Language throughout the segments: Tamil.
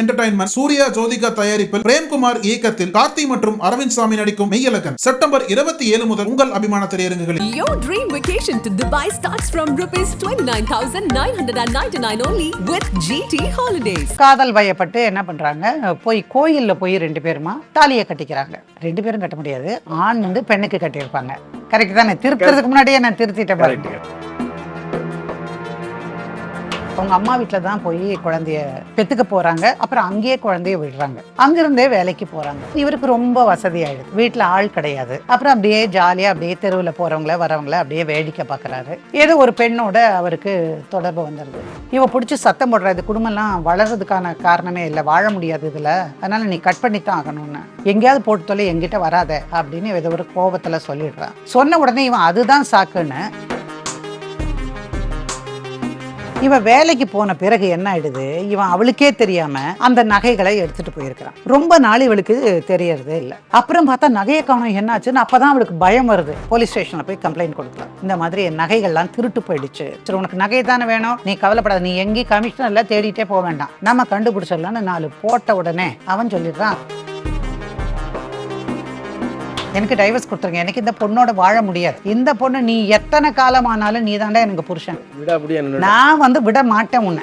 என்டர்டைன்மெண்ட் சூர்யா ஜோதிகா தயாரிப்பில் பிரேம்குமார் இயக்கத்தில் கார்த்தி மற்றும் அரவிந்த் சாமி நடிக்கும் மெய்யலகன் செப்டம்பர் இருபத்தி ஏழு முதல் உங்கள் அபிமான திரையரங்குகளில் Your dream vacation to Dubai starts from rupees 29,999 only with GT Holidays. காதல் வயப்பட்டு என்ன பண்றாங்க? போய் கோயில்ல போய் ரெண்டு பேருமா தாலியை கட்டிக்கிறாங்க. ரெண்டு பேரும் கட்ட முடியாது. ஆண் வந்து பெண்ணுக்கு கட்டியிருப்பாங்க. கரெக்ட் தானே? திருத்துறதுக்கு முன்னாடியே நான் திருத்திட்டேன் பாருங்க. அவங்க அம்மா வீட்டில் தான் போய் குழந்தைய பெற்றுக்க போகிறாங்க அப்புறம் அங்கேயே குழந்தைய விடுறாங்க. அங்கிருந்தே வேலைக்கு போகிறாங்க இவருக்கு ரொம்ப வசதி ஆயிடுது வீட்டில் ஆள் கிடையாது. அப்புறம் அப்படியே ஜாலியாக அப்படியே தெருவில் போகிறவங்கள வரவங்கள அப்படியே வேடிக்கை பார்க்குறாரு ஏதோ ஒரு பெண்ணோட அவருக்கு தொடர்பு வந்துடுது இவ பிடிச்சி சத்தம் போடுறது குடும்பம்லாம் வளர்றதுக்கான காரணமே இல்லை. வாழ முடியாது இதில். அதனால் நீ கட் பண்ணி தான் ஆகணும்னு. எங்கேயாவது போட்டு தொலை எங்கிட்ட வராத அப்படின்னு ஏதோ ஒரு கோபத்தில் சொல்லிடுறான் சொன்ன உடனே இவன் அதுதான் சாக்குன்னு இவன் வேலைக்கு போன பிறகு என்ன ஆயிடுது? இவன் அவளுக்கே தெரியாம அந்த நகைகளை எடுத்துட்டு போயிருக்கிறான். ரொம்ப நாள் இவளுக்கு தெரியறதே இல்லை. அப்புறம் பார்த்தா நகையை காணும் என்னாச்சுன்னு அப்பதான் அவளுக்கு பயம் வருது. போலீஸ் ஸ்டேஷன்ல போய் கம்ப்ளைண்ட் கொடுக்கலாம். இந்த மாதிரி என் நகைகள்லாம் திருட்டு போயிடுச்சு. சரி உனக்கு நகை தானே வேணும்? நீ கவலைப்படாத. நீ எங்கேயும் கமிஷனர்ல தேடிட்டே போக வேண்டாம். நம்ம கண்டுபிடிச்சிடலாம்னு நாலு போட்ட உடனே அவன் சொல்லிடுறான். எனக்கு டைவர்ஸ் கொடுத்துருங்க. எனக்கு இந்த பொண்ணோட வாழ முடியாது. இந்த பொண்ணு நீ எத்தனை காலமானாலும் நீ தாண்டா எனக்கு புருஷன். விட அப்படியே நான் வந்து விட மாட்டேன் உன்னை.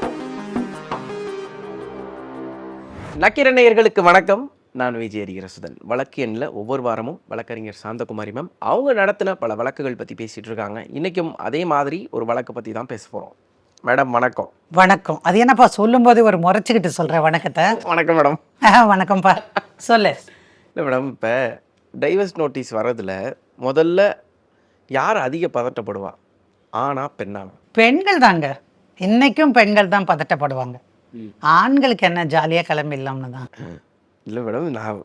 நக்கிரண்யர்களுக்கு வணக்கம். நான் விஜய் அரிகரசுதன் வழக்கு எண்ணில் ஒவ்வொரு வாரமும் வழக்கறிஞர் சாந்தகுமாரி மேம் அவங்க நடத்தின பல வழக்குகள் பற்றி பேசிட்டு இருக்காங்க. இன்னைக்கும் அதே மாதிரி ஒரு வழக்கை பற்றி தான் பேச போகிறோம் மேடம் வணக்கம். வணக்கம். அது என்னப்பா சொல்லும்போது ஒரு முறைச்சிக்கிட்டு சொல்ற வணக்கத்தை? வணக்கம் மேடம். ஆ, வணக்கம்ப்பா. சொல்லு. இல்லை மேடம் இப்போ டைவர்ஸ் நோட்டீஸ் வர்றதுல முதல்ல யார் அதிக பதட்டப்படுவா? ஆனா பெண்ணானா பெண்கள் தாங்க. இன்னைக்கும் பெண்கள் தான் பதட்டப்படுவாங்க. ஆண்களுக்கு என்ன ஜாலியா கிளம்பிடலாம்னு தான் இல்லை மேடம் நான்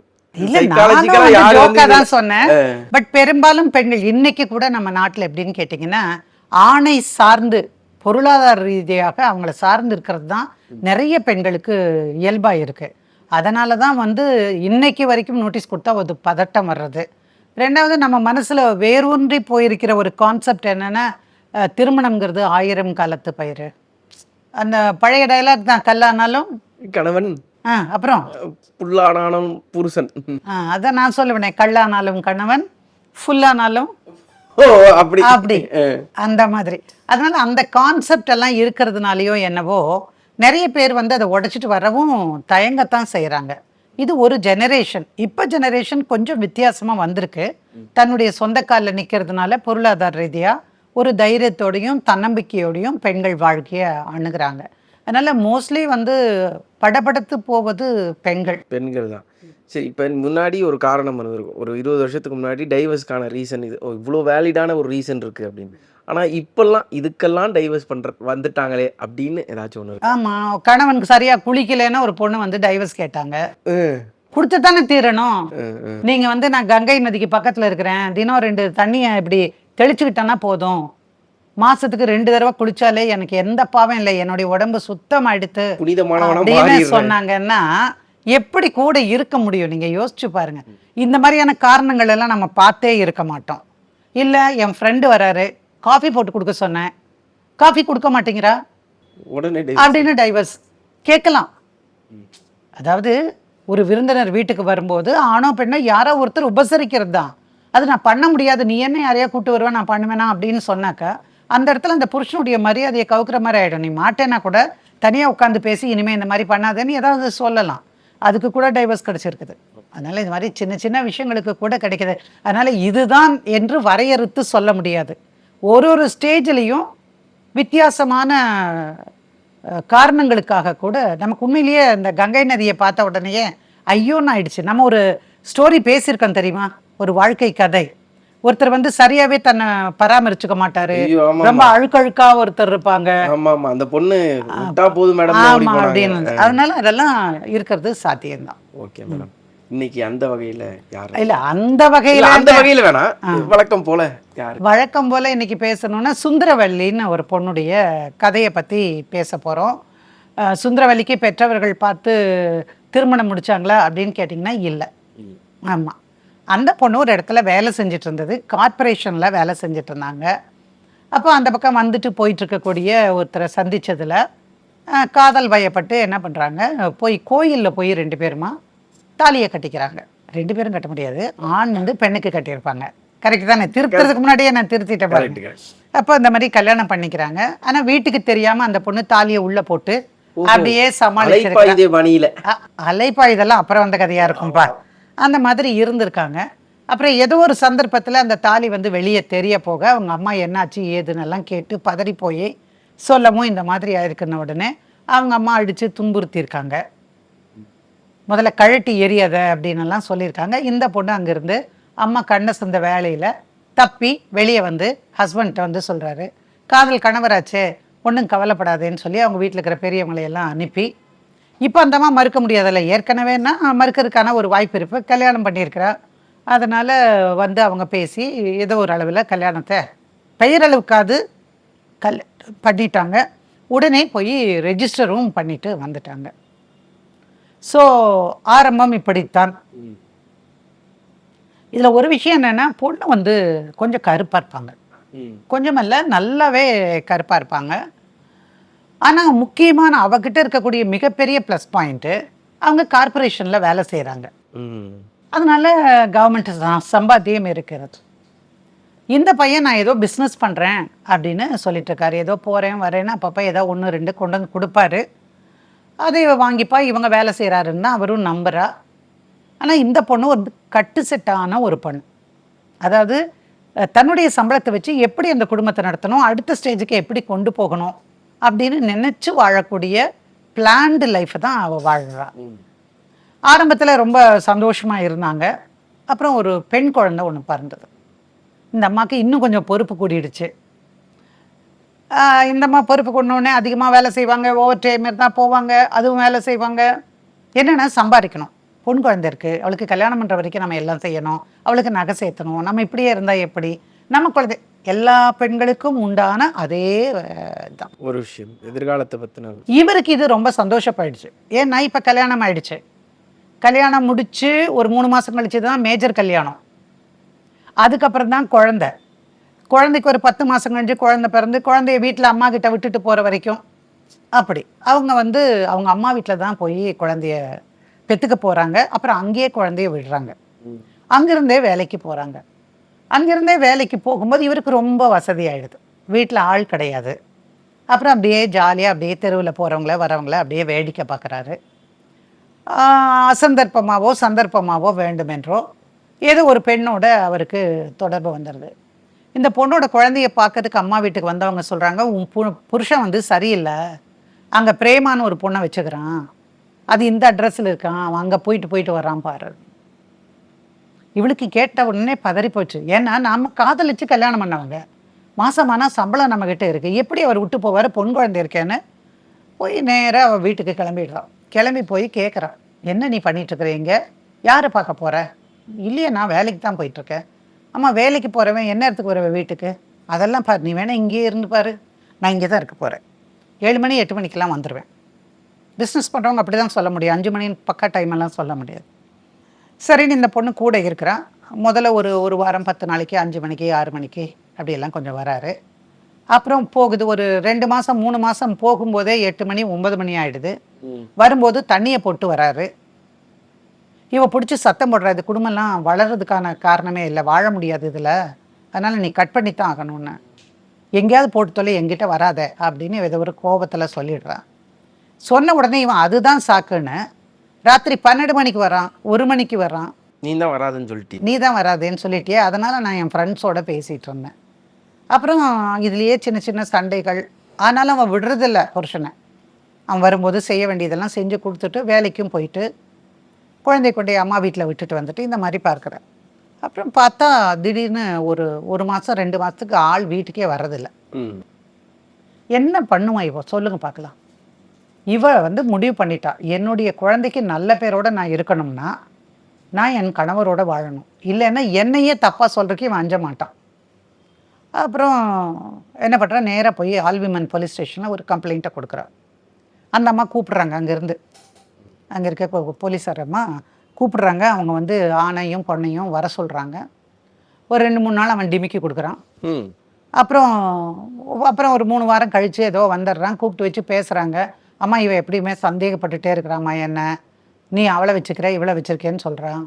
தான் சொன்னேன். பட் பெரும்பாலும் பெண்கள் இன்னைக்கு கூட நம்ம நாட்டுல எப்படின்னு கேட்டிங்கன்னா ஆணை சார்ந்து பொருளாதார ரீதியாக அவங்கள சார்ந்து இருக்கிறது தான் நிறைய பெண்களுக்கு இயல்பா இருக்கு அதனால தான் வந்து இன்னைக்கு வரைக்கும் நோட்டீஸ் கொடுத்தா ஒரு பதட்டம் வர்றது. ரெண்டாவது நம்ம மனசுல வேரூன்றி போயிருக்கிற ஒரு கான்செப்ட் என்னன்னா அஹ், திருமணம்ங்கிறது ஆயிரம் காலத்து பயிர் அந்த பழைய டயலாக் தான் கல்லானாலும். கணவன். ஆ அப்புறம்? புல்லானானும் புருஷன். ஆ, அதான் நான் சொல்லுவேனே கல்லானாலும் கணவன் ஃபுல்லானாலும் அப்படி. அப்படி. அந்த மாதிரி. அதனால அந்த கான்செப்ட் எல்லாம் இருக்கிறதுனாலயோ என்னவோ நிறைய பேர் வந்து அதை உடைச்சிட்டு வரவும் தயங்கத்தான் செய்கிறாங்க இது ஒரு ஜெனரேஷன் இப்போ ஜெனரேஷன் கொஞ்சம் வித்தியாசமாக வந்திருக்கு. தன்னுடைய சொந்த காலில் நிற்கிறதுனால பொருளாதார ரீதியாக ஒரு தைரியத்தோடையும் தன்னம்பிக்கையோடையும் பெண்கள் வாழ்க்கையை அணுகிறாங்க. அதனால் மோஸ்ட்லி வந்து படபடத்து போவது பெண்கள். பெண்கள் தான். சரி இப்போ முன்னாடி ஒரு காரணம் இருக்கும் ஒரு இருபது வருஷத்துக்கு முன்னாடி டைவர்ஸ்க்கான ரீசன் இது. இவ்வளோ வேலிடான ஒரு ரீசன் இருக்குது அப்படின்னு. ஆனால் இப்போல்லாம் இதுக்கெல்லாம் டைவர்ஸ் பண்ணுற வந்துட்டாங்களே அப்படின்னு ஏதாச்சும் ஒன்று ஆமா கணவனுக்கு சரியா குளிக்கலைன்னா ஒரு பொண்ணு வந்து டைவர்ஸ் கேட்டாங்க. கொடுத்து தானே தீரணும். நீங்க வந்து நான் கங்கை நதிக்கு பக்கத்துல இருக்கிறேன். தினம் ரெண்டு தண்ணியை இப்படி தெளிச்சுக்கிட்டேன்னா போதும். மாசத்துக்கு ரெண்டு தடவை குளிச்சாலே எனக்கு எந்த பாவம் இல்லை. என்னுடைய உடம்பு அப்படின்னு மாறிடுறேன். சொன்னாங்கன்னா எப்படி கூட இருக்க முடியும்? நீங்க யோசிச்சு பாருங்க. இந்த மாதிரியான காரணங்கள் எல்லாம் நம்ம பார்த்தே இருக்க மாட்டோம். இல்ல என் ஃப்ரெண்டு வராரு. காஃபி போட்டு கொடுக்க சொன்னேன். காஃபி கொடுக்க மாட்டேங்கிறா? உடனே அப்படின்னு டைவர்ஸ் கேட்கலாம். அதாவது ஒரு விருந்தினர் வீட்டுக்கு வரும்போது ஆணோ பெண்ணோ யாரோ ஒருத்தர் உபசரிக்கிறது தான் அது நான் பண்ண முடியாது. நீ என்ன யாரையா கூட்டு வருவேன் நான் பண்ணுவேனா அப்படின்னு சொன்னாக்கா அந்த இடத்துல அந்த புருஷனுடைய மரியாதையை கவுக்குற மாதிரி ஆயிடும். நீ மாட்டேன்னா கூட தனியா உட்காந்து பேசி இனிமே இந்த மாதிரி பண்ணாதேன்னு ஏதாவது சொல்லலாம். அதுக்கு கூட டைவர்ஸ் கிடைச்சிருக்குது. அதனால இது மாதிரி சின்ன சின்ன விஷயங்களுக்கு கூட கிடைக்குது. அதனால இதுதான் என்று வரையறுத்து சொல்ல முடியாது. ஒரு ஒரு ஸ்டேஜ்லேயும் வித்தியாசமான காரணங்களுக்காக கூட நமக்கு உண்மையிலேயே இந்த கங்கை நதியை பார்த்த உடனேயே ஐயோன்னு ஆயிடுச்சு நம்ம ஒரு ஸ்டோரி பேசியிருக்கோம் தெரியுமா? ஒரு வாழ்க்கை கதை. ஒருத்தர் வந்து சரியாவே தன்னை பராமரிச்சுக்க மாட்டாரு. ரொம்ப அழுக்கழுக்கா ஒருத்தர் இருப்பாங்க. அந்த பொண்ணு போதும் மேடம் அதனால அதெல்லாம் இருக்கிறது சாத்தியம்தான். Okay madam. இன்னைக்கு அந்த வகையில யாரு? இல்ல அந்த வகையில அந்த வகையில வேணாம். வழக்கம் போல யாரு? வழக்கம் போல இன்னைக்கு பேசணும்னா சுந்தரவல்லின்னு ஒரு பொண்ணுடைய கதையை பத்தி பேச போறோம். சுந்தரவல்லிக்கு பெற்றவர்கள் பார்த்து திருமணம் முடிச்சாங்களா அப்படின்னு கேட்டிங்கன்னா இல்லை. ஆமா. அந்த பொண்ணு ஒரு இடத்துல வேலை செஞ்சுட்டு இருந்தது. கார்ப்பரேஷன்ல வேலை செஞ்சுட்டு இருந்தாங்க. அப்போ அந்த பக்கம் வந்துட்டு போயிட்டு இருக்கக்கூடிய ஒருத்தரை சந்திச்சதுல அஹ், காதல் வயப்பட்டு என்ன பண்ணுறாங்க போய் கோயிலில் போய் ரெண்டு பேருமா தாலியை கட்டிக்கிறாங்க. ரெண்டு பேரும் கட்ட முடியாது. ஆண் வந்து பெண்ணுக்கு கட்டியிருப்பாங்க. கரெக்ட் தானே? திருத்துறதுக்கு முன்னாடியே நான் திருத்திட்டேன் பாருங்க. அப்போ இந்த மாதிரி கல்யாணம் பண்ணிக்கிறாங்க. ஆனால் வீட்டுக்கு தெரியாமல் அந்த பொண்ணு தாலியை உள்ளே போட்டு அப்படியே சமாளிச்சிருக்கா அலைப்பாயுதே பணியில அ- அலைப்பாயுதெல்லாம் அப்புறம் வந்த கதையா இருக்கும்பா. அந்த மாதிரி இருந்திருக்காங்க. அப்புறம் ஏதோ ஒரு சந்தர்ப்பத்தில் அந்த தாலி வந்து வெளியே தெரிய போக அவங்க அம்மா என்னாச்சு ஏதுன்னு எல்லாம் கேட்டு பதறி போய் சொல்லவும் இந்த மாதிரி ஆயிருக்குன்ன உடனே அவங்க அம்மா அடித்து துன்புறுத்தியிருக்காங்க. முதல்ல கழட்டி எரியாத அப்படின்னு சொல்லியிருக்காங்க. இந்த பொண்ணு அங்கேருந்து அம்மா கண்ணை சந்த வேலையில் தப்பி வெளியே வந்து ஹஸ்பண்ட்ட வந்து சொல்கிறாரு காதல் கணவராச்சே ஒன்றும் கவலைப்படாதேன்னு சொல்லி அவங்க வீட்டில் இருக்கிற பெரியவங்களையெல்லாம் அனுப்பி இப்போ அந்த அம்மா மறுக்க முடியாதுல்ல. ஏற்கனவேனா மறுக்கிறதுக்கான ஒரு வாய்ப்பு இருப்பு கல்யாணம் பண்ணியிருக்கிறா. அதனால் வந்து அவங்க பேசி ஏதோ ஒரு அளவில் கல்யாணத்தை பெயரளவுக்காது கல் பண்ணிட்டாங்க. உடனே போய் ரெஜிஸ்டரும் பண்ணிட்டு வந்துட்டாங்க. ஸோ ஆரம்பம் இப்படித்தான். இதில் ஒரு விஷயம் என்னென்னா பொண்ணு வந்து கொஞ்சம் கருப்பாக இருப்பாங்க. கொஞ்சமல்ல நல்லாவே கருப்பாக இருப்பாங்க. ஆனால் முக்கியமான அவகிட்ட இருக்கக்கூடிய மிகப்பெரிய ப்ளஸ் பாயிண்ட்டு அவங்க கார்ப்பரேஷனில் வேலை செய்கிறாங்க அதனால கவர்மெண்ட் சம்பாத்தியம் இருக்கிறது. இந்த பையன் நான் ஏதோ பிஸ்னஸ் பண்ணுறேன் அப்படின்னு சொல்லிட்டு இருக்காரு. ஏதோ போகிறேன் வரேன்னு அப்பப்போ ஏதோ ஒன்று ரெண்டு கொண்டு வந்து கொடுப்பாரு. அதை வாங்கிப்பா இவங்க வேலை செய்கிறாருன்னு அவரும் நம்புறா. ஆனால் இந்த பொண்ணு ஒரு கட்டு செட்டான ஒரு பொண்ணு. அதாவது தன்னுடைய சம்பளத்தை வச்சு எப்படி அந்த குடும்பத்தை நடத்தணும் அடுத்த ஸ்டேஜுக்கு எப்படி கொண்டு போகணும் அப்படின்னு நினச்சி வாழக்கூடிய பிளான்டு லைஃப்பை தான் அவள் வாழ்கிறா ஆரம்பத்தில் ரொம்ப சந்தோஷமாக இருந்தாங்க. அப்புறம் ஒரு பெண் குழந்தை ஒன்று பிறந்தது. இந்த அம்மாவுக்கு இன்னும் கொஞ்சம் பொறுப்பு கூடிடுச்சு. ஆஹ் இந்த அம்மா பொறுப்பு கொண்டோடனே அதிகமாக வேலை செய்வாங்க ஓவர் டைம் இருந்தால் போவாங்க அதுவும் வேலை செய்வாங்க. என்னென்னா சம்பாதிக்கணும். பொன் குழந்தை இருக்குது அவளுக்கு கல்யாணம் பண்ணுற வரைக்கும் நம்ம எல்லாம் செய்யணும். அவளுக்கு நகை சேர்த்தணும். நம்ம இப்படியே இருந்தால் எப்படி? நம்ம குழந்தை எல்லா பெண்களுக்கும் உண்டான அதே தான் ஒரு விஷயம் எதிர்காலத்தை பத்தின இவருக்கு இது ரொம்ப சந்தோஷப்பாயிடுச்சு ஏன்னா இப்போ கல்யாணம் ஆயிடுச்சு. கல்யாணம் முடிச்சு ஒரு மூணு மாதம் கழிச்சு தான் மேஜர் கல்யாணம். அதுக்கப்புறம் தான் குழந்தை. குழந்தைக்கு ஒரு பத்து மாதம் கழிச்சு குழந்தை பிறந்து குழந்தைய வீட்டில் அம்மா கிட்ட விட்டுட்டு போகிற வரைக்கும் அப்படி. அவங்க வந்து அவங்க அம்மா வீட்டில் தான் போய் குழந்தைய பெற்றுக்க போகிறாங்க அப்புறம் அங்கேயே குழந்தைய விடுறாங்க. அங்கிருந்தே வேலைக்கு போகிறாங்க அங்கிருந்தே வேலைக்கு போகும்போது இவருக்கு ரொம்ப வசதி வீட்டில் ஆள் கிடையாது. அப்புறம் அப்படியே ஜாலியாக அப்படியே தெருவில் போகிறவங்கள வரவங்கள அப்படியே வேடிக்கை பார்க்குறாரு அசந்தர்ப்பமாவோ சந்தர்ப்பமாவோ வேண்டுமென்றோ ஏதோ ஒரு பெண்ணோட அவருக்கு தொடர்பு வந்துடுது இந்த பொண்ணோட குழந்தைய பார்க்கறதுக்கு அம்மா வீட்டுக்கு வந்தவங்க சொல்கிறாங்க உன் பு புருஷன் வந்து சரியில்லை. அங்கே பிரேமான்னு ஒரு பொண்ணை வச்சுக்கிறான். அது இந்த அட்ரஸில் இருக்கான். அவன் அங்கே போயிட்டு போயிட்டு வரான் பாரு. இவளுக்கு கேட்ட உடனே பதறி போச்சு. ஏன்னா நம்ம காதலிச்சு கல்யாணம் பண்ணவங்க. மாசமானா சம்பளம் நம்மக்கிட்ட இருக்குது எப்படி அவர் விட்டு போவார்? பொன் குழந்தை இருக்கேன்னு போய் நேராக அவள் வீட்டுக்கு கிளம்பிடுறான். கிளம்பி போய் கேட்குறான் என்ன நீ பண்ணிகிட்ருக்குறீங்க யாரை பார்க்க போகிற இல்லையே நான் வேலைக்கு தான் போயிட்டுருக்கேன் அம்மா வேலைக்கு போகிறவன் என்ன இடத்துக்கு வரவன் வீட்டுக்கு? அதெல்லாம் பாரு நீ வேணா இங்கேயே இருந்து பாரு. நான் இங்கே தான் இருக்க போகிறேன் ஏழு மணி எட்டு மணிக்கெல்லாம் வந்துடுவேன் பிஸ்னஸ் பண்ணுறவங்க அப்படி தான் சொல்ல முடியும். அஞ்சு மணி பக்கா டைம் எல்லாம் சொல்ல முடியாது. சரின்னு இந்த பொண்ணு கூட இருக்கிறான் முதல்ல ஒரு ஒரு வாரம் பத்து நாளைக்கு அஞ்சு மணிக்கு ஆறு மணிக்கு அப்படியெல்லாம் கொஞ்சம் வராரு. அப்புறம் போகுது ஒரு ரெண்டு மாதம் மூணு மாதம் போகும்போதே எட்டு மணி ஒன்பது மணி ஆயிடுது. வரும்போது தண்ணியை போட்டு வராரு. இவ பிடிச்சி சத்தம் போடுறா இது குடும்பம்லாம் வளர்றதுக்கான காரணமே இல்லை. வாழ முடியாது இதில். அதனால் நீ கட் பண்ணி தான் ஆகணும்னு. எங்கேயாவது போட்டு தொலை என்கிட்ட வராத அப்படின்னு ஏதோ ஒரு கோபத்தில் சொல்லிடுறான் சொன்ன உடனே இவன் அதுதான் சாக்குன்னு ராத்திரி பன்னெண்டு மணிக்கு வரான் ஒரு மணிக்கு வரான் நீ தான் வராதுன்னு சொல்லிட்டு. நீ தான் வராதேன்னு சொல்லிட்டியே அதனால் நான் என் ஃப்ரெண்ட்ஸோட பேசிகிட்டு இருந்தேன். அப்புறம் இதுலேயே சின்ன சின்ன சண்டைகள். ஆனாலும் அவன் விடுறதில்ல புருஷனை அவன் வரும்போது செய்ய வேண்டியதெல்லாம் செஞ்சு கொடுத்துட்டு வேலைக்கும் போயிட்டு குழந்தை கொண்டே அம்மா வீட்டில் விட்டுட்டு வந்துட்டு இந்த மாதிரி பார்க்குறேன். அப்புறம் பார்த்தா திடீர்னு ஒரு ஒரு மாதம் ரெண்டு மாதத்துக்கு ஆள் வீட்டுக்கே வர்றதில்ல. என்ன பண்ணுவான் இவ சொல்லுங்க பார்க்கலாம். இவ வந்து முடிவு பண்ணிட்டா. என்னுடைய குழந்தைக்கு நல்ல பேரோட நான் இருக்கணும்னா நான் என் கணவரோட வாழணும். இல்லைன்னா என்னையே தப்பாக சொல்கிறதுக்கு இவன் அஞ்ச மாட்டான். அப்புறம் என்ன பண்ணுறா நேராக போய் ஆல்விமன் போலீஸ் ஸ்டேஷனில் ஒரு கம்ப்ளைண்ட்டை கொடுக்குறா. அந்த அம்மா கூப்பிடுறாங்க அங்கேருந்து. அங்கே இருக்க போலீஸார் அம்மா கூப்பிடுறாங்க. அவங்க வந்து ஆணையும் பொண்ணையும் வர சொல்கிறாங்க ஒரு ரெண்டு மூணு நாள் அவன் டிமிக்கி கொடுக்குறான். ம். அப்புறம் அப்புறம் ஒரு மூணு வாரம் கழித்து ஏதோ வந்துடுறான். கூப்பிட்டு வச்சு பேசுகிறாங்க அம்மா இவ எப்படியுமே சந்தேகப்பட்டுட்டே இருக்கிறாம்மா என்ன? நீ அவளை வச்சுக்கிற இவளை வச்சிருக்கேன்னு சொல்கிறான்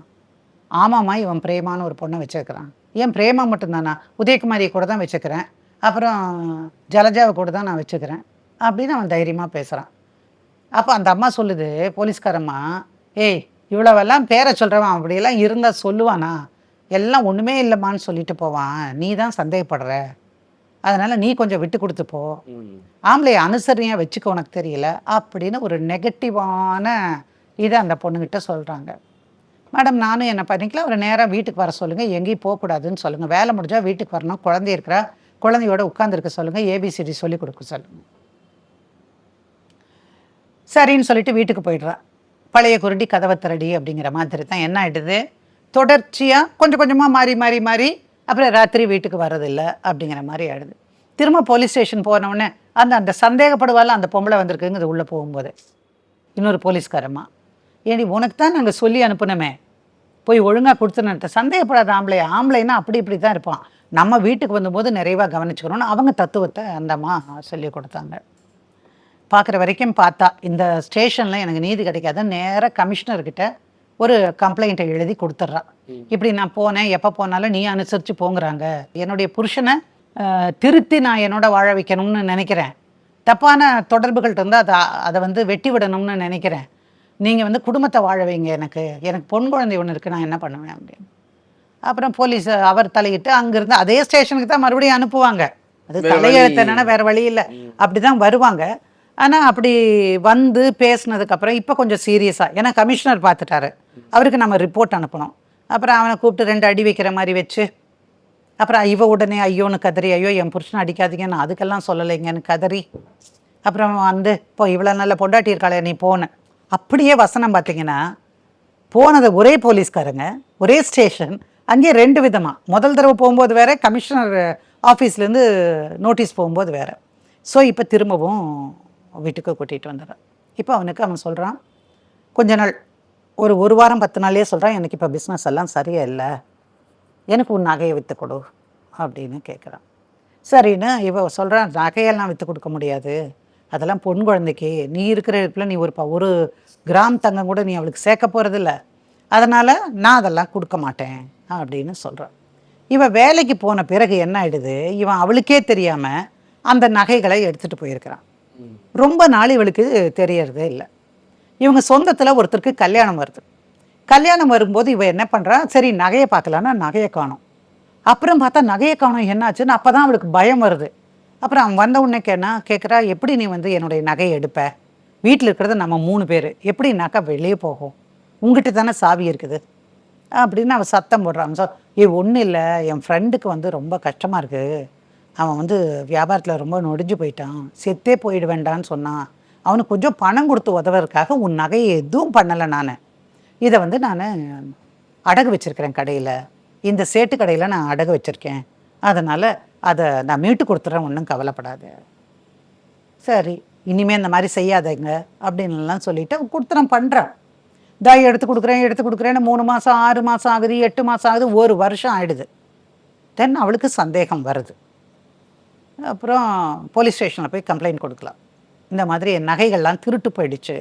ஆமாம்மா இவன் பிரேமான்னு ஒரு பொண்ணை வச்சிருக்கிறான். ஏன் பிரேமா மட்டும்தானா? உதயகுமாரியை கூட தான் வச்சுக்கிறேன். அப்புறம் ஜலஜாவை கூட தான் நான் வச்சுக்கிறேன். அப்படின்னு அவன் தைரியமாக பேசுகிறான் அப்போ அந்த அம்மா சொல்லுது போலீஸ்காரம்மா ஏய் இவ்வளவெல்லாம் பேரை சொல்கிறவன் அப்படியெல்லாம் இருந்தால் சொல்லுவானா? எல்லாம் ஒன்றுமே இல்லைம்மான்னு சொல்லிட்டு போவான். நீ தான் சந்தேகப்படுற. அதனால் நீ கொஞ்சம் விட்டு கொடுத்து போ. ஆம்பளைய அனுசரணையாக வச்சுக்க உனக்கு தெரியல அப்படின்னு ஒரு நெகட்டிவான இதை அந்த பொண்ணுக்கிட்ட சொல்கிறாங்க மேடம் நானும் என்ன பண்ணிக்கலாம்? ஒரு நேராக வீட்டுக்கு வர சொல்லுங்கள் எங்கேயும் போகக்கூடாதுன்னு சொல்லுங்கள் வேலை முடிஞ்சால் வீட்டுக்கு வரணும். குழந்தை இருக்கிறா குழந்தையோட உட்காந்துருக்க சொல்லுங்கள் ஏபிசிடி சொல்லி கொடுக்க சொல்லுங்கள் சரின்னு சொல்லிட்டு வீட்டுக்கு போயிடுறா. பழைய குருடி கதவை திரடி அப்படிங்கிற மாதிரி தான். என்ன ஆயிடுது? தொடர்ச்சியாக கொஞ்சம் கொஞ்சமாக மாறி மாறி மாறி அப்புறம் ராத்திரி வீட்டுக்கு வர்றதில்லை அப்படிங்கிற மாதிரி ஆயிடுது. திரும்ப போலீஸ் ஸ்டேஷன் போனவுடனே அந்த அந்த சந்தேகப்படுவால அந்த பொம்பளை வந்திருக்குங்கிறது உள்ளே போகும்போது. இன்னொரு போலீஸ்காரம்மா ஏடி உனக்கு தான் நாங்கள் சொல்லி அனுப்புனோமே. போய் ஒழுங்காக கொடுத்துன்னு சந்தேகப்படாத ஆம்பளை. ஆம்பளைன்னா அப்படி இப்படி தான் இருப்பான். நம்ம வீட்டுக்கு வந்தபோது நிறைவாக கவனிச்சுக்கணும்னு அவங்க தத்துவத்தை அந்தம்மா சொல்லி கொடுத்தாங்க. பார்க்குற வரைக்கும் பார்த்தா இந்த ஸ்டேஷனில் எனக்கு நீதி கிடைக்காத. நேராக கமிஷனர்கிட்ட ஒரு கம்ப்ளைண்ட்டை எழுதி கொடுத்துட்றா. இப்படி நான் போனேன் எப்போ போனாலும் நீ அனுசரித்து போங்கிறாங்க. என்னுடைய புருஷனை திருத்தி நான் என்னோட வாழ வைக்கணும்னு நினைக்கிறேன். தப்பான தொடர்புகள்ட்ட இருந்தால் அதை அதை வந்து வெட்டி விடணும்னு நினைக்கிறேன். நீங்கள் வந்து குடும்பத்தை வாழ வைங்க எனக்கு. எனக்கு பொன் குழந்தை ஒன்று இருக்குது நான் என்ன பண்ணுவேன் அப்படின்னு. அப்புறம் போலீஸ் அவர் தலையிட்டு அங்கிருந்து அதே ஸ்டேஷனுக்கு தான் மறுபடியும் அனுப்புவாங்க. அது தலையெழுத்து என்னன்னா வேற வழி இல்லை. அப்படி தான் வருவாங்க. ஆனால் அப்படி வந்து பேசுனதுக்கப்புறம் இப்போ கொஞ்சம் சீரியஸாக ஏன்னா கமிஷனர் பார்த்துட்டாரு அவருக்கு நம்ம ரிப்போர்ட் அனுப்பணும். அப்புறம் அவனை கூப்பிட்டு ரெண்டு அடி வைக்கிற மாதிரி வச்சு அப்புறம் இவ உடனே ஐயோன்னு கதறி ஐயோ என் புருஷனை அடிக்காதீங்க நான் அதுக்கெல்லாம் சொல்லலைங்கன்னு கதறி அப்புறம் வந்து இப்போ இவ்வளோ நல்ல பொண்டாட்டி இருக்காளே நீ போன அப்படியே வசனம் பார்த்தீங்கன்னா போனது ஒரே போலீஸ்காரங்க ஒரே ஸ்டேஷன் அங்கேயே ரெண்டு விதமாக முதல் தடவை போகும்போது வேற கமிஷனர் ஆஃபீஸ்லேருந்து நோட்டீஸ் போகும்போது வேறு. ஸோ இப்போ திரும்பவும் வீட்டுக்கு கூட்டிகிட்டு வந்துடுறான் இப்போ அவனுக்கு அவன் சொல்கிறான் கொஞ்ச நாள் ஒரு ஒரு வாரம் பத்து நாள்லயே சொல்கிறான் எனக்கு இப்போ பிஸ்னஸ் எல்லாம் சரியாக இல்லை. எனக்கு உன் நகையை விற்று கொடு அப்படின்னு கேட்குறான் சரின்னு இவ சொல்கிறான் நகையெல்லாம் விற்று கொடுக்க முடியாது. அதெல்லாம் பொன் குழந்தைக்கு. நீ இருக்கிற இடத்துல நீ ஒரு ப- ஒரு கிராம் தங்கம் கூட நீ அவளுக்கு சேர்க்க போகிறதில்ல அதனால் நான் அதெல்லாம் கொடுக்க மாட்டேன் அப்படின்னு சொல்கிறான் இவன் வேலைக்கு போன பிறகு என்ன ஆயிடுது? இவன் அவளுக்கே தெரியாமல் அந்த நகைகளை எடுத்துகிட்டு போயிருக்கிறான். ரொம்ப நாள் இவளுக்கு தெரியறதே இல்லை. இவங்க சொந்தத்தில் ஒருத்தருக்கு கல்யாணம் வருது. கல்யாணம் வரும்போது இவ என்ன பண்ணுறா சரி நகையை பார்க்கலான்னா நகையை காணும். அப்புறம் பார்த்தா நகையை காணும் என்னாச்சுன்னு அப்போ தான் அவளுக்கு பயம் வருது. அப்புறம் அவன் வந்த உடனே கேனா கேட்குறா எப்படி நீ வந்து என்னுடைய நகையை எடுப்ப? வீட்டில் இருக்கிறது நம்ம மூணு பேர். எப்படின்னாக்கா வெளியே போகும். உங்ககிட்ட தானே சாவி இருக்குது. அப்படின்னு அவன் சத்தம் போடுறான் சார் இது ஒன்றும் இல்லை. என் ஃப்ரெண்டுக்கு வந்து ரொம்ப கஷ்டமாக இருக்குது அவன் வந்து வியாபாரத்தில் ரொம்ப நொடிஞ்சு போயிட்டான். செத்தே போயிட வேண்டான்னு சொன்னான். அவனுக்கு கொஞ்சம் பணம் கொடுத்து உதவுறதுக்காக உன் நகையை எதுவும் பண்ணலை நான். இதை வந்து நான் அடகு வச்சிருக்கிறேன் கடையில். இந்த சேட்டு கடையில் நான் அடகு வச்சுருக்கேன். அதனால் அதை நான் மீட்டு கொடுத்துட்றேன் ஒன்றும் கவலைப்படாது. சரி இனிமேல் இந்த மாதிரி செய்யாதங்க அப்படின்லாம் சொல்லிவிட்டு கொடுத்துறேன் பண்ணுறேன் தாய் எடுத்து கொடுக்குறேன் எடுத்து கொடுக்குறேன்னு மூணு மாதம் ஆறு மாதம் ஆகுது எட்டு மாதம் ஆகுது ஒரு வருஷம் ஆகிடுது தென் அவளுக்கு சந்தேகம் வருது. அப்புறம் போலீஸ் ஸ்டேஷனில் போய் கம்ப்ளைண்ட் கொடுக்கலாம். இந்த மாதிரி என் நகைகள்லாம் திருட்டு போயிடுச்சு.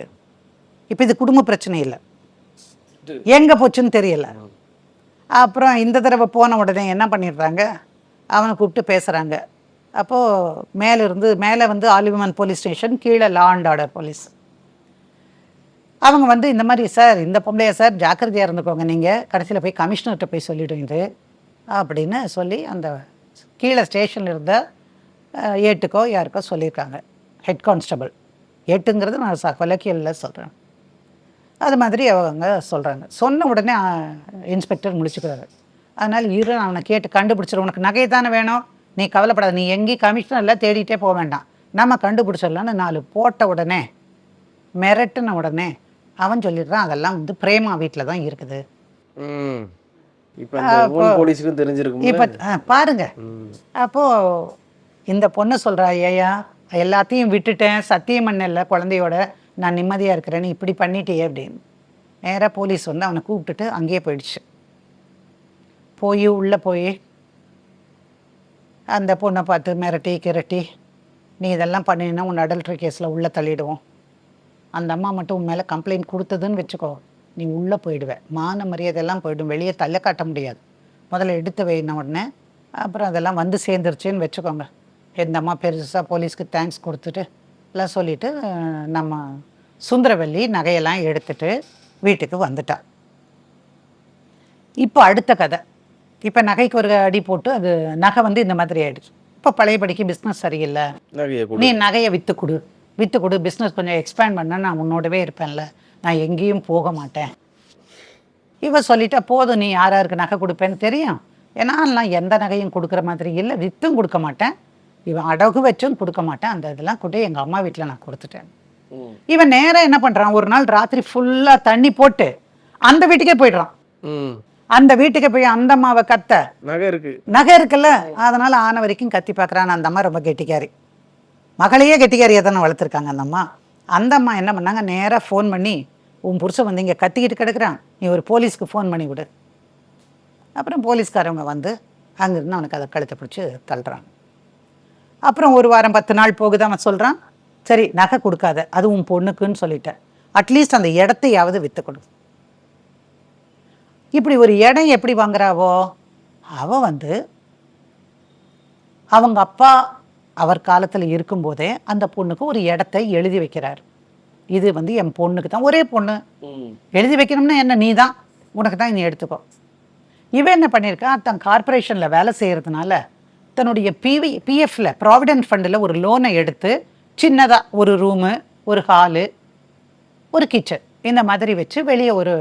இப்போ இது குடும்ப பிரச்சனை இல்லை. எங்கே போச்சுன்னு தெரியல. அப்புறம் இந்த தடவை போன உடனே என்ன பண்ணிடுறாங்க? அவனை கூப்பிட்டு பேசுகிறாங்க அப்போது மேலே இருந்து மேலே வந்து ஆலிவிமன் போலீஸ் ஸ்டேஷன் கீழே லா அண்ட் ஆர்டர் போலீஸ் அவங்க வந்து இந்த மாதிரி சார் இந்த பொம்பளைய சார் ஜாக்கிரதையாக இருந்துக்கோங்க நீங்கள் கடைசியில் போய் கமிஷனர்கிட்ட போய் சொல்லிடுவீங்க அப்படின்னு சொல்லி அந்த கீழே ஸ்டேஷனில் இருந்த ஏட்டுக்கோ யாருக்கோ சொல்லியிருக்காங்க. ஹெட் கான்ஸ்டபிள் ஏட்டுங்கிறது நான் ச கொலக்கியலில் சொல்கிறேன் அது மாதிரி அவங்க சொல்கிறாங்க சொன்ன உடனே இன்ஸ்பெக்டர் முடிச்சுக்கிறாரு அதனால் இரு நான் அவனை கேட்டு கண்டுபிடிச்சிரு. உனக்கு நகை தானே வேணும்? நீ கவலைப்படாத. நீ எங்கேயும் கமிஷனரில் தேடிட்டே போக வேண்டாம். நம்ம கண்டுபிடிச்சிடலான்னு நாலு போட்ட உடனே மிரட்டின உடனே அவன் சொல்லிடுறான் அதெல்லாம் வந்து பிரேமா வீட்டில் தான் இருக்குது. இப்போ போலீஸுக்கும் தெரிஞ்சிருக்கும் இப்போ பாருங்க. அப்போது இந்த பொண்ணு சொல்கிறா ஏயா எல்லாத்தையும் விட்டுட்டேன் சத்தியம் பண்ணல குழந்தையோட. நான் நிம்மதியாக இருக்கிறேன்னு இப்படி பண்ணிட்டியே அப்படின்னு. நேராக போலீஸ் வந்து அவனை கூப்பிட்டுட்டு அங்கேயே போயிடுச்சு. போய் உள்ளே போய் அந்த பொண்ணை பார்த்து மிரட்டி கிரட்டி நீ இதெல்லாம் பண்ணினா உன் அடல்ட்ரி கேஸில் உள்ளே தள்ளிடுவோம். அந்த அம்மா மட்டும் உன் மேலே கம்ப்ளைண்ட் கொடுத்ததுன்னு வச்சுக்கோ. நீ உள்ளே போயிடுவேன் மான மரியாதையெல்லாம் போயிடும். வெளியே தள்ள காட்ட முடியாது. முதல்ல எடுத்து வைன உடனே அப்புறம் அதெல்லாம் வந்து சேர்ந்துருச்சுன்னு வச்சுக்கோங்க. இந்த அம்மா பெருசாக போலீஸ்க்கு தேங்க்ஸ் கொடுத்துட்டு எல்லாம் சொல்லிவிட்டு நம்ம சுந்தரவல்லி நகையெல்லாம் எடுத்துட்டு வீட்டுக்கு வந்துட்டா. இப்போ அடுத்த கதை. இப்போ நகைக்கு ஒரு அடி போட்டு அது நகை வந்து இந்த மாதிரி ஆயிடுச்சு. இப்போ பழையபடிக்கு பிஸ்னஸ் சரியில்லை. நீ நகையை விற்று கொடு. விற்று கொடு பிஸ்னஸ் கொஞ்சம் எக்ஸ்பேண்ட் பண்ண நான் உன்னோடவே இருப்பேன்ல. நான் எங்கேயும் போக மாட்டேன். இவ சொல்லிட்டா போதும் நீ யார் யாருக்கு நகை கொடுப்பேன்னு தெரியும். ஏன்னா நான் எந்த நகையும் கொடுக்குற மாதிரி இல்லை. விற்றும் கொடுக்க மாட்டேன். இவன் அடகு வச்சும் கொடுக்க மாட்டேன். அந்த இதெல்லாம் கூட எங்கள் அம்மா வீட்டில் நான் கொடுத்துட்டேன். இவன் நேராக என்ன பண்ணுறான் ஒரு நாள் ராத்திரி ஃபுல்லாக தண்ணி போட்டு அந்த வீட்டுக்கே போயிடுறான். அந்த வீட்டுக்கு போய் அந்த அம்மாவை கத்த. நகை இருக்கு. நகை இருக்குல்ல? அதனால ஆன வரைக்கும் கத்தி பார்க்குறான். அந்த அம்மா ரொம்ப கெட்டிக்காரி. மகளையே கெட்டிக்காரியை தானே வளர்த்துருக்காங்க அந்த அம்மா. அந்த அம்மா என்ன பண்ணாங்க? நேராக ஃபோன் பண்ணி உன் புருஷன் வந்து இங்கே கத்திக்கிட்டு கிடக்குறான். நீ ஒரு போலீஸ்க்கு ஃபோன் பண்ணி விடு அப்புறம் போலீஸ்காரவங்க வந்து அங்கேருந்து அவனுக்கு அதை கழுத்தை பிடிச்சி தள்ளுறாங்க. அப்புறம் ஒரு வாரம் பத்து நாள் போகுது அவன் சொல்கிறான் சரி நகை கொடுக்காத அது உன் பொண்ணுக்குன்னு சொல்லிட்டேன். அட்லீஸ்ட் அந்த இடத்தையாவது விற்று கொடு இப்படி ஒரு இடம் எப்படி வாங்குறாவோ அவ வந்து அவங்க அப்பா அவர் காலத்தில் இருக்கும்போதே அந்த பொண்ணுக்கு ஒரு இடத்தை எழுதி வைக்கிறார். இது வந்து என் பொண்ணுக்கு தான் ஒரே பொண்ணு. எழுதி வைக்கணும்னா என்ன நீ தான் உனக்கு தான் நீ எடுத்துக்கோ. இவன் என்ன பண்ணியிருக்கா தன் கார்ப்பரேஷனில் வேலை செய்கிறதுனால தன்னுடைய பிவி பிஎஃப்ல ப்ராவிடென்ட் ஃபண்டில் ஒரு லோனை எடுத்து சின்னதாக ஒரு ரூமு ஒரு ஹாலு ஒரு கிச்சன் இந்த மாதிரி வச்சு வெளியே ஒரு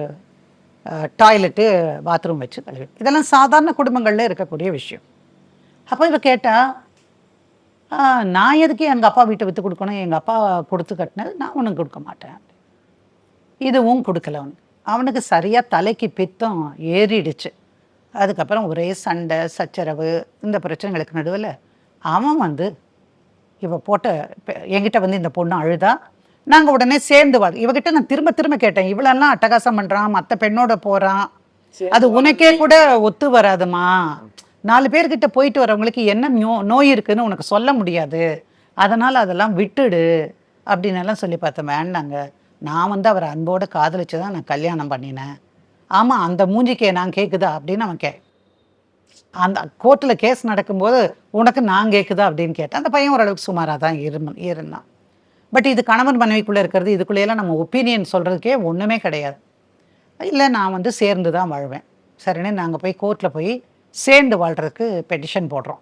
டாய்லெட்டு பாத்ரூம் வச்சு கழுவி. இதெல்லாம் சாதாரண குடும்பங்களில் இருக்கக்கூடிய விஷயம். அப்போ இவ கேட்டால் நான் எதுக்கு எங்கள் அப்பா வீட்டை விற்று கொடுக்கணும்? எங்கள் அப்பா கொடுத்து கட்டினது நான் உனக்கு கொடுக்க மாட்டேன். இதுவும் கொடுக்கல அவனுக்கு. அவனுக்கு சரியாக தலைக்கு பித்தம் ஏறிடுச்சு. அதுக்கப்புறம் ஒரே சண்டை சச்சரவு இந்த பிரச்சனைகளுக்கு நடுவில் அவன் வந்து இவ போட்ட இப்ப என்கிட்ட வந்து இந்த பொண்ணு அழுதா நாங்கள் உடனே சேர்ந்து வாழ் இவகிட்ட நான் திரும்ப திரும்ப கேட்டேன் இவளெல்லாம் அட்டகாசம் பண்ணுறான் மற்ற பெண்ணோட போகிறான் அது உனக்கே கூட ஒத்து வராதுமா. நாலு பேர்கிட்ட போயிட்டு வரவங்களுக்கு என்ன நோ நோய் இருக்குன்னு உனக்கு சொல்ல முடியாது. அதனால் அதெல்லாம் விட்டுடு அப்படின்னு எல்லாம் சொல்லி பார்த்தேன் வேண்டாங்க. நான் வந்து அவரை அன்போடு காதலிச்சு தான் நான் கல்யாணம் பண்ணினேன். ஆமாம் அந்த மூஞ்சிக்கே நான் கேட்குதா அப்படின்னு அவன் கே அந்த கோர்ட்டில் கேஸ் நடக்கும்போது உனக்கு நான் கேட்குதா அப்படின்னு கேட்டேன். அந்த பையன் ஓரளவுக்கு சுமாராக தான் இரும இருந்தான். பட் இது கணவன் மனைவிக்குள்ளே இருக்கிறது இதுக்குள்ளேயெல்லாம் நம்ம ஒப்பீனியன் சொல்கிறதுக்கே ஒன்றுமே கிடையாது. இல்லை நான் வந்து சேர்ந்து தான் வாழ்வேன். சரின்னு நாங்கள் போய் கோர்ட்டில் போய் சேர்ந்து வாழ்கிறதுக்கு பெட்டிஷன் போடுறோம்.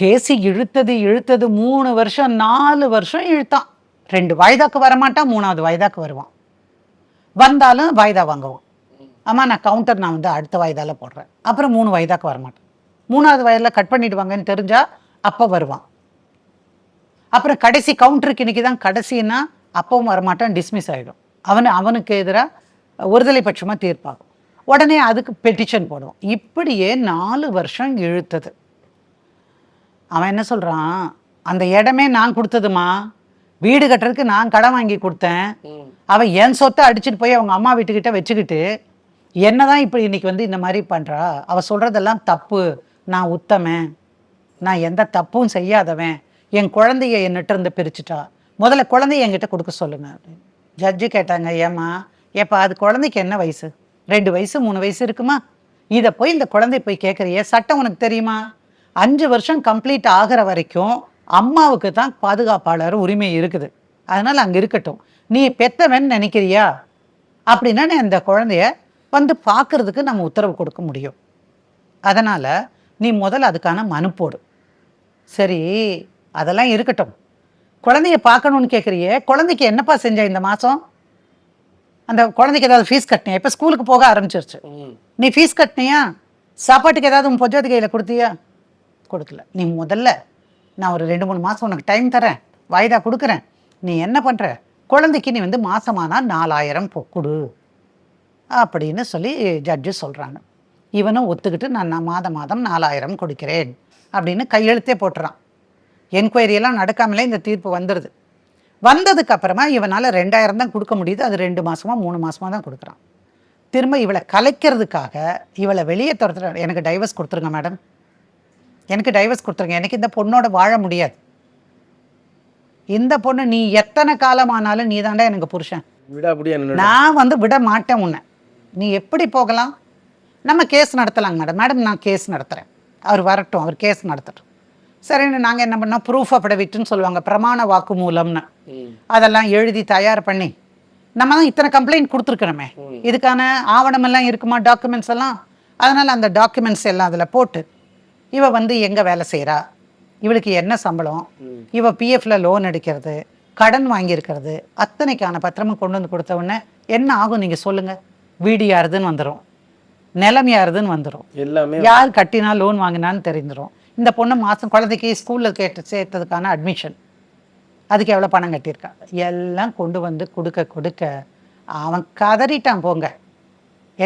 கேசி இழுத்தது இழுத்தது மூணு வருஷம் நாலு வருஷம் இழுத்தான். ரெண்டு வாய்தாக்கு வரமாட்டான் மூணாவது வயதாக்கு வருவான். வந்தாலும் வாய்தா வாங்குவோம். ஆமாம் நான் கவுண்டர் நான் வந்து அடுத்த வாய்தாவில் போடுறேன். அப்புறம் மூணு வயதாக்கு வரமாட்டேன். மூணாவது வயதில் கட் பண்ணிடுவாங்கன்னு தெரிஞ்சால் அப்போ வருவான். அப்புறம் கடைசி கவுண்டருக்கு இன்னைக்கு தான் கடைசின்னா அப்பவும் வரமாட்டான் டிஸ்மிஸ் ஆகிடும் அவனு அவனுக்கு எதிராக ஒருதலை பட்சமாக தீர்ப்பாகும். உடனே அதுக்கு பெட்டிஷன் போடுவோம். இப்படியே நாலு வருஷம் இழுத்தது. அவன் என்ன சொல்கிறான் அந்த இடமே நான் கொடுத்ததுமா? வீடு கட்டுறதுக்கு நான் கடன் வாங்கி கொடுத்தேன். அவன் என் சொத்தை அடிச்சிட்டு போய் அவங்க அம்மா வீட்டுக்கிட்ட வச்சுக்கிட்டு என்னதான் இப்படி இன்னைக்கு வந்து இந்த மாதிரி பண்ணுறா அவள் சொல்கிறதெல்லாம் தப்பு. நான் உத்தமன். நான் எந்த தப்பும் செய்யாதவன். என் குழந்தைய என்னட்ட இருந்து பிரிச்சுட்டா. முதல்ல குழந்தைய என்கிட்ட கொடுக்க சொல்லுங்க அப்படின்னு. ஜட்ஜு கேட்டாங்க ஏம்மா ஏப்பா அது குழந்தைக்கு என்ன வயசு? ரெண்டு வயசு மூணு வயசு இருக்குமா? இதை போய் இந்த குழந்தை போய் கேட்குறிய சட்டம் உனக்கு தெரியுமா? அஞ்சு வருஷம் கம்ப்ளீட் ஆகிற வரைக்கும் அம்மாவுக்கு தான் பாதுகாப்பாளர் உரிமை இருக்குது. அதனால் அங்கே இருக்கட்டும். நீ பெத்தவன் நினைக்கிறியா? அப்படின்னா அந்த குழந்தைய வந்து பார்க்கறதுக்கு நம்ம உத்தரவு கொடுக்க முடியும். அதனால் நீ முதல்ல அதுக்கான மனு போடு. சரி அதெல்லாம் இருக்கட்டும். குழந்தைய பார்க்கணும்னு கேட்குறியே குழந்தைக்கு என்னப்பா செஞ்ச இந்த மாதம் அந்த குழந்தைக்கு ஏதாவது ஃபீஸ் கட்டினியா? இப்போ ஸ்கூலுக்கு போக ஆரம்பிச்சிருச்சு. நீ ஃபீஸ் கட்டினியா? சாப்பாட்டுக்கு ஏதாவது உன் பொஜாதி கையில் கொடுத்தியா? கொடுக்கல. நீ முதல்ல நான் ஒரு ரெண்டு மூணு மாதம் உனக்கு டைம் தரேன். வாய்தா கொடுக்குறேன். நீ என்ன பண்ணுற குழந்தைக்கு நீ வந்து மாதமானால் நாலாயிரம் கொடு. அப்படின்னு சொல்லி ஜட்ஜு சொல்கிறாங்க இவனும் ஒத்துக்கிட்டு நான் நான் மாதம் மாதம் நாலாயிரம் கொடுக்கிறேன். அப்படின்னு கையெழுத்தே போட்டுறான். என்கொயரியெல்லாம் நடக்காமலே இந்த தீர்ப்பு வந்துடுது வந்ததுக்கு அப்புறமா இவனால் ரெண்டாயிரம் தான் கொடுக்க முடியுது. அது ரெண்டு மாதமாக மூணு மாதமாக தான் கொடுக்குறான். திரும்ப இவளை கலைக்கிறதுக்காக இவளை வெளியே துரத்துற எனக்கு டைவர்ஸ் கொடுத்துருங்க மேடம் எனக்கு டைவர்ஸ் கொடுத்துருங்க. எனக்கு இந்த பொண்ணோட வாழ முடியாது. இந்த பொண்ணு நீ எத்தனை காலமானாலும் நீ தாண்டா எனக்கு புருஷன். நான் வந்து விட மாட்டேன் உன்னை. நீ எப்படி போகலாம்? நம்ம கேஸ் நடத்தலாங்க மேடம் மேடம் நான் கேஸ் நடத்துகிறேன் அவர் வரட்டும் அவர் கேஸ் நடத்தட்டும். சரின்னு நாங்கள் என்ன பண்ணோம்? ப்ரூஃப் அஃபிடவிட்னு சொல்லுவாங்க. பிரமாண வாக்குமூலம்னு. அதெல்லாம் எழுதி தயார் பண்ணி நம்ம தான் இத்தனை கம்ப்ளைண்ட் கொடுத்துருக்குறோமே. இதுக்கான ஆவணம் எல்லாம் இருக்குமா? டாக்குமெண்ட்ஸ் எல்லாம்? அதனால் அந்த டாக்குமெண்ட்ஸ் எல்லாம் அதில் போட்டு இவ வந்து எங்கே வேலை செய்கிறா இவளுக்கு என்ன சம்பளம்? இவ பிஎஃப்ல லோன் எடுக்கிறது கடன் வாங்கியிருக்கிறது அத்தனைக்கான பத்திரமும் கொண்டு வந்து கொடுத்த உடனே என்ன ஆகும் நீங்கள் சொல்லுங்கள் வீடு யாருதுன்னு வந்துடும் நிலம் யாருதுன்னு வந்துடும் எல்லாமே யார் கட்டினா லோன் வாங்கினான்னு தெரிஞ்சிடும் இந்த பொண்ணு மாதம் குழந்தைக்கு ஸ்கூலில் கேட்டு சேர்த்ததுக்கான அட்மிஷன் அதுக்கு எவ்வளோ பணம் கட்டியிருக்கா? எல்லாம் கொண்டு வந்து கொடுக்க கொடுக்க அவன் கதறிட்டான் போங்க.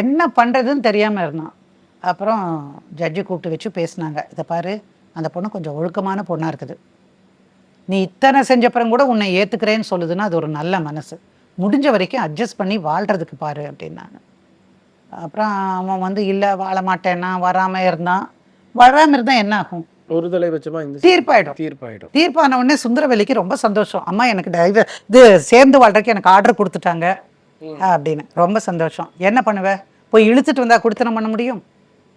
என்ன பண்ணுறதுன்னு தெரியாமல் இருந்தான். அப்புறம் ஜட்ஜு கூப்பிட்டு வச்சு பேசினாங்க. இதை பாரு அந்த பொண்ணு கொஞ்சம் ஒழுக்கமான பொண்ணாக இருக்குது. நீ இத்தனை செஞ்சப்புறம் கூட உன்னை ஏற்றுக்கிறேன்னு சொல்லுதுன்னா அது ஒரு நல்ல மனசு. முடிஞ்ச வரைக்கும் அட்ஜஸ்ட் பண்ணி வாழ்கிறதுக்கு பாரு அப்படின்னாங்க. அப்புறம் அவன் வந்து இல்லை வாழ மாட்டேன்னா வராமல் இருந்தான் வராமல் இருந்தால் என்ன ஆகும்? ஒரு தலைபட்சமா இந்த தீர்ப்பாயிடும். தீர்ப்பாயிடும். தீர்ப்பான உடனே சுந்தரவெளிக்கு ரொம்ப சந்தோஷம். அம்மா எனக்கு டைவ இது சேர்ந்து வாழ்றதுக்கு எனக்கு ஆர்டர் கொடுத்துட்டாங்க. அப்படின்னு. ரொம்ப சந்தோஷம். என்ன பண்ணுவ? போய் இழுத்துட்டு வந்தா கொடுத்தனம் பண்ண முடியும்?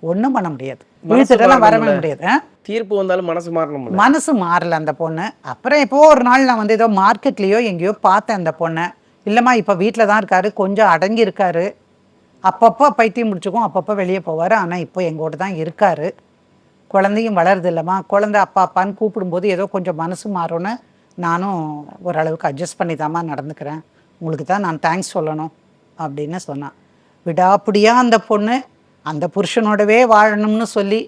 ஒன்றும் பண்ண முடியாது. இழுத்துட்டுலாம் வரவே. முடியாது? தீர்ப்பு வந்தாலும் மனசு மாறணும் மனசு மாறல அந்த பொண்ணு. அப்புறம் இப்போ ஒரு நாள் நான் வந்து ஏதோ மார்க்கெட்லேயோ எங்கேயோ பார்த்தேன் அந்த பொண்ணை. இல்லைம்மா இப்போ வீட்டில் தான் இருக்காரு. கொஞ்சம் அடங்கி இருக்காரு. அப்பப்போ பைத்தியம் முடிச்சுக்கும் அப்பப்போ வெளியே போவார். ஆனால் இப்போ எங்கூட தான் இருக்காரு. குழந்தையும் வளருது இல்லைம்மா. குழந்தை அப்பா அப்பான்னு கூப்பிடும்போது ஏதோ கொஞ்சம் மனசு மாறும்னு நானும் ஓரளவுக்கு அட்ஜஸ்ட் பண்ணி தாம்மா நடந்துக்கிறேன். உங்களுக்கு தான் நான் தேங்க்ஸ் சொல்லணும் அப்படின்னு சொன்னான். விடாப்பிடியா அந்த பொண்ணு? அந்த புருஷனோடவே வாழணும்னு சொல்லி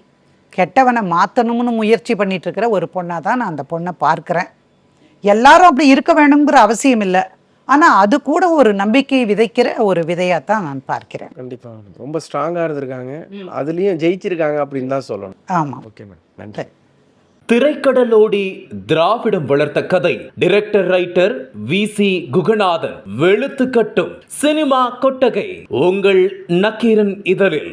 கெட்டவனை மாற்றணும்னு முயற்சி பண்ணிட்டு இருக்கிற ஒரு பொண்ணாக தான் நான் அந்த பொண்ணை பார்க்குறேன். எல்லாரும் அப்படி இருக்க வேணுங்கிற அவசியம் இல்லை. ஆனால் அது கூட ஒரு நம்பிக்கையை விதைக்கிற ஒரு விதையாக தான் நான் பார்க்கிறேன். கண்டிப்பா. ரொம்ப ஸ்ட்ராங்கா இருந்திருக்காங்க. அதுலயும் ஜெயிச்சிருக்காங்க அப்படின்னு தான் சொல்லணும். ஆமாம் ஓகே மேம். நன்றி. திரைக்கடலோடி திராவிடம் வளர்த்த கதை. Director writer V C Guganathan. வெளுத்து கட்டும் சினிமா கொட்டகை. உங்கள் நக்கீரன் இதழில்.